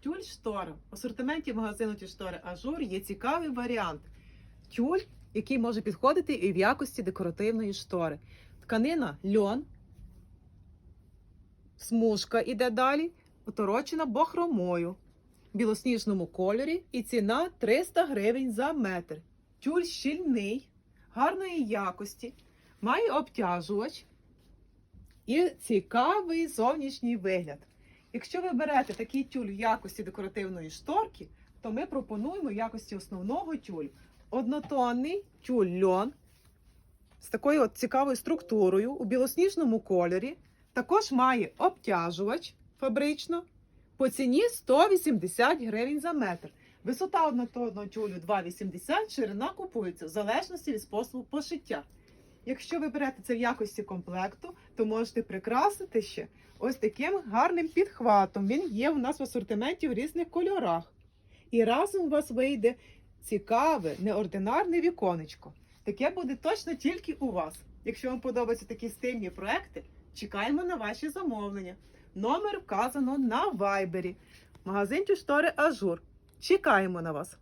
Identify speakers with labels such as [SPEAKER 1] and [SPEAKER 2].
[SPEAKER 1] Тюль штора. В асортименті магазину ті штори Ажур є цікавий варіант. Тюль, який може підходити і в якості декоративної штори. Тканина льон, смужка іде далі, оторочена бахромою в білосніжному кольорі і ціна 300 гривень за метр. Тюль щільний, гарної якості, має обтяжувач і цікавий зовнішній вигляд. Якщо ви берете такий тюль в якості декоративної шторки, то ми пропонуємо в якості основного тюлю однотонний тюль льон з такою от цікавою структурою у білосніжному кольорі. Також має обтяжувач фабрично по ціні 180 гривень за метр. Висота однотонного тюлю 2,80, ширина купується в залежності від способу пошиття. Якщо ви берете це в якості комплекту, то можете прикрасити ще ось таким гарним підхватом. Він є у нас в асортименті в різних кольорах. І разом у вас вийде цікаве, неординарне віконечко. Таке буде точно тільки у вас. Якщо вам подобаються такі стильні проекти, чекаємо на ваші замовлення. Номер вказано на вайбері. Магазин штори Ажур. Чекаємо на вас.